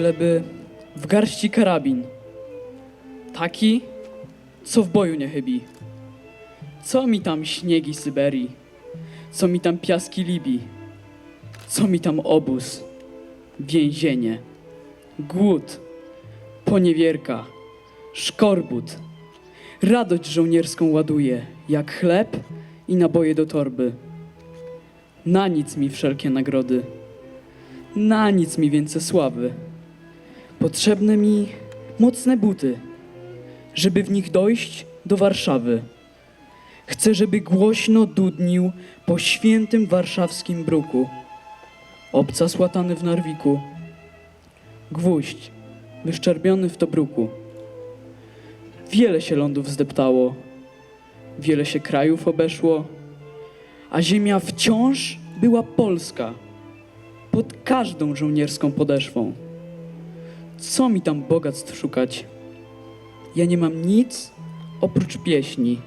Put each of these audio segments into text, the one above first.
Byleby w garści karabin. Taki, co w boju nie chybi. Co mi tam śniegi Syberii? Co mi tam piaski Libii? Co mi tam obóz? Więzienie. Głód. Poniewierka. Szkorbut. Radość żołnierską ładuje, jak chleb i naboje do torby. Na nic mi wszelkie nagrody. Na nic mi więcej sławy. Potrzebne mi mocne buty, żeby w nich dojść do Warszawy. Chcę, żeby głośno dudnił po świętym warszawskim bruku. Obcas łatany w Narwiku. Gwóźdź wyszczerbiony w Tobruku. Wiele się lądów zdeptało, wiele się krajów obeszło, a ziemia wciąż była polska, pod każdą żołnierską podeszwą. Co mi tam bogactw szukać? Ja nie mam nic oprócz pieśni.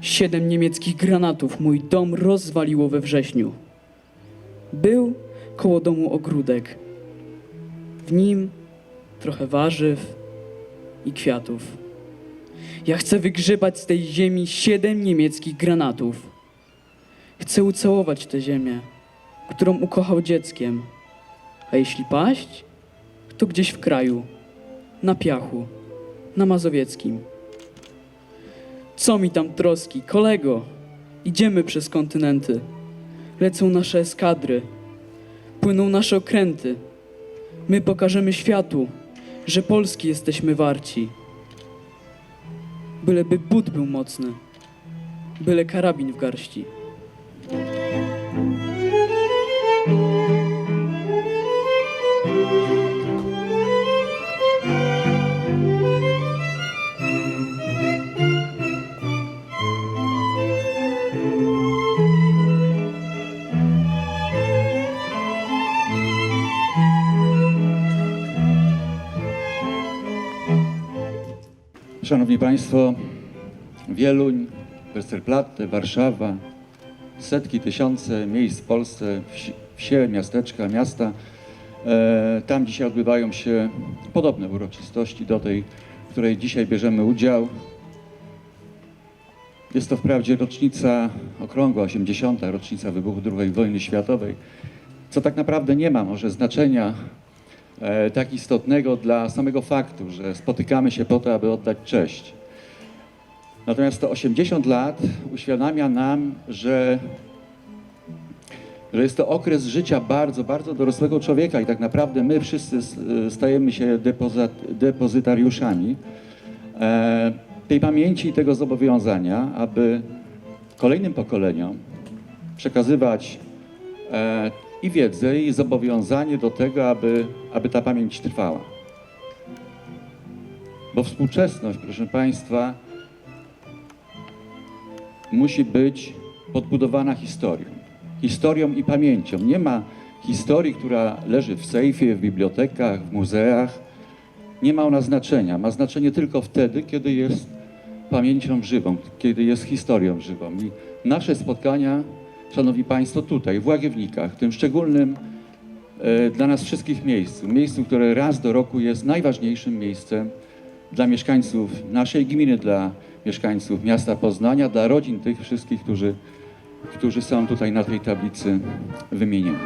Siedem niemieckich granatów mój dom rozwaliło we wrześniu. Był koło domu ogródek. W nim trochę warzyw i kwiatów. Ja chcę wygrzebać z tej ziemi siedem niemieckich granatów. Chcę ucałować tę ziemię, którą ukochał dzieckiem. A jeśli paść, to gdzieś w kraju, na piachu, na Mazowieckim. Co mi tam troski, kolego? Idziemy przez kontynenty. Lecą nasze eskadry, płyną nasze okręty. My pokażemy światu, że Polski jesteśmy warci. Byleby but był mocny, byle karabin w garści. Szanowni Państwo, Wieluń, Westerplatte, Warszawa, setki, tysiące miejsc w Polsce, wsi, wsie, miasteczka, miasta. E, tam dzisiaj odbywają się podobne uroczystości do tej, w której dzisiaj bierzemy udział. Jest to wprawdzie rocznica okrągła, 80. rocznica wybuchu II wojny światowej, co tak naprawdę nie ma może znaczenia tak istotnego dla samego faktu, że spotykamy się po to, aby oddać cześć. Natomiast to 80 lat uświadamia nam, że, że jest to okres życia bardzo, bardzo dorosłego człowieka i tak naprawdę my wszyscy s- stajemy się depozyt, depozytariuszami e, tej pamięci i tego zobowiązania, aby kolejnym pokoleniom przekazywać e, i wiedzę, i zobowiązanie do tego, aby, aby ta pamięć trwała. Bo współczesność, proszę Państwa, musi być podbudowana historią. Historią i pamięcią. Nie ma historii, która leży w sejfie, w bibliotekach, w muzeach. Nie ma ona znaczenia. Ma znaczenie tylko wtedy, kiedy jest pamięcią żywą, kiedy jest historią żywą. I nasze spotkania, Szanowni Państwo, tutaj, w Łagiewnikach, tym szczególnym e, dla nas wszystkich miejscu, miejscu, które raz do roku jest najważniejszym miejscem dla mieszkańców naszej gminy, dla mieszkańców miasta Poznania, dla rodzin tych wszystkich, którzy, którzy są tutaj na tej tablicy wymienieni.